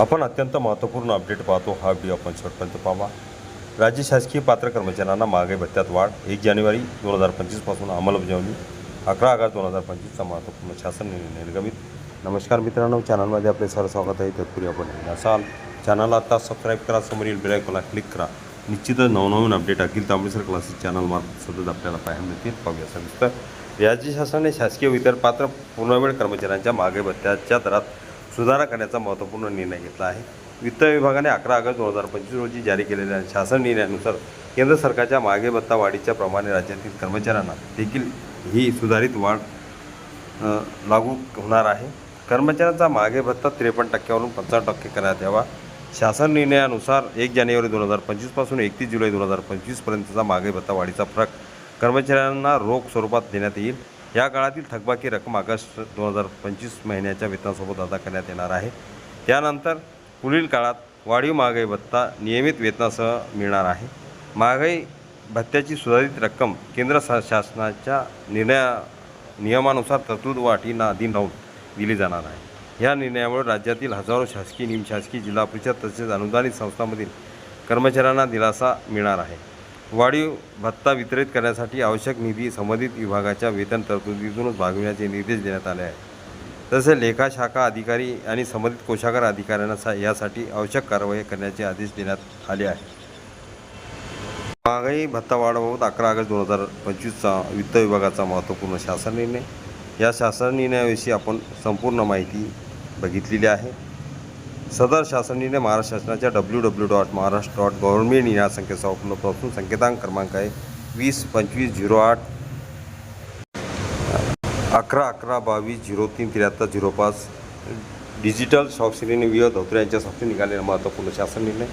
आपण अत्यंत महत्त्वपूर्ण अपडेट पाहतो. हा व्हिडिओ आपण शेवटपर्यंत पाहावा राज्य शासकीय पात्र कर्मचाऱ्यांना महागाई भत्त्यात वाढ. एक जानेवारी दोन हजार पंचवीसपासून अंमलबजावणी. अकरा ऑगस्ट दोन हजार पंचवीसचा महत्त्वपूर्ण शासन निर्णय निर्गमित. नमस्कार मित्रांनो चॅनलमध्ये आपले सर्व स्वागत आहे. तत्पूर्वी आपण असाल. चॅनलला आता सबस्क्राईब करा. समोरील बेलायकॉला क्लिक करा. निश्चितच नवनवीन अपडेट अखिल तांबडेसर क्लासेस चॅनलमार्फत सतत आपल्याला पाहायला मिळतील. पाहूया सविस्तर. राज्य शासनाने शासकीय वितरणपात्र पूर्णवेळ कर्मचाऱ्यांच्या महागाई भत्त्याच्या दरात सुधारणा करण्याचा महत्त्वपूर्ण निर्णय घेतला आहे. वित्त विभागाने अकरा ऑगस्ट दोन हजार पंचवीस रोजी जारी केलेल्या शासन निर्णयानुसार केंद्र सरकारच्या मागे भत्ता वाढीच्या प्रमाणे राज्यातील कर्मचाऱ्यांना देखील ही सुधारित वाढ लागू होणार आहे. कर्मचाऱ्यांचा मागे भत्ता त्रेपन्न टक्क्यावरून पंचावन्न टक्के करण्यात यावा. शासन निर्णयानुसार एक जानेवारी दोन हजार पंचवीसपासून एकतीस जुलै दोन हजार पंचवीसपर्यंतचा मागे भत्ता वाढीचा फरक कर्मचाऱ्यांना रोख स्वरूपात देण्यात येईल. या काळातील थकबाकी रक्कम ऑगस्ट दोन हजार पंचवीस महिन्याच्या वेतनासोबत अदा करण्यात येणार आहे. त्यानंतर पुढील काळात वाढीव महागाई भत्ता नियमित वेतनासह मिळणार आहे. महागाई भत्त्याची सुधारित रक्कम केंद्र शासनाच्या निर्णया नियमानुसार तरतूद व अटींना अधीन राहून दिली जाणार आहे. या निर्णयामुळे राज्यातील हजारो शासकीय निमशासकीय जिल्हा परिषद तसेच अनुदानित संस्थांमधील कर्मचाऱ्यांना दिलासा मिळणार आहे. वाढीव भत्ता वितरित करण्यासाठी आवश्यक निधी संबंधित विभागाच्या वेतन तरतुदीतूनच भागविण्याचे निर्देश देण्यात आले आहेत. तसेच लेखा शाखा अधिकारी आणि संबंधित कोशागार अधिकाऱ्यांना सा यासाठी आवश्यक कारवाई करण्याचे आदेश देण्यात आले आहेत. महागाई भत्ता वाढबाबत अकरा ऑगस्ट दोन हजार पंचवीसचा वित्त विभागाचा महत्त्वपूर्ण शासन निर्णय. या शासन निर्णयाविषयी आपण संपूर्ण माहिती बघितलेली आहे. सदर शासनीने महाराष्ट्र शासनाच्या W W dot Maharashtra dot government या संकेतस्थळावर उपलब्ध असून संकेतांक क्रमांक आहे वीस पंचवीस झिरो आठ अकरा अकरा बावीस झिरो तीन त्र्याहत्तर झिरो पाच. डिजिटल स्वाक्षरीने विय धोत्रे यांच्या स्वाक्षरी निघालेला महत्त्वपूर्ण शासन निर्णय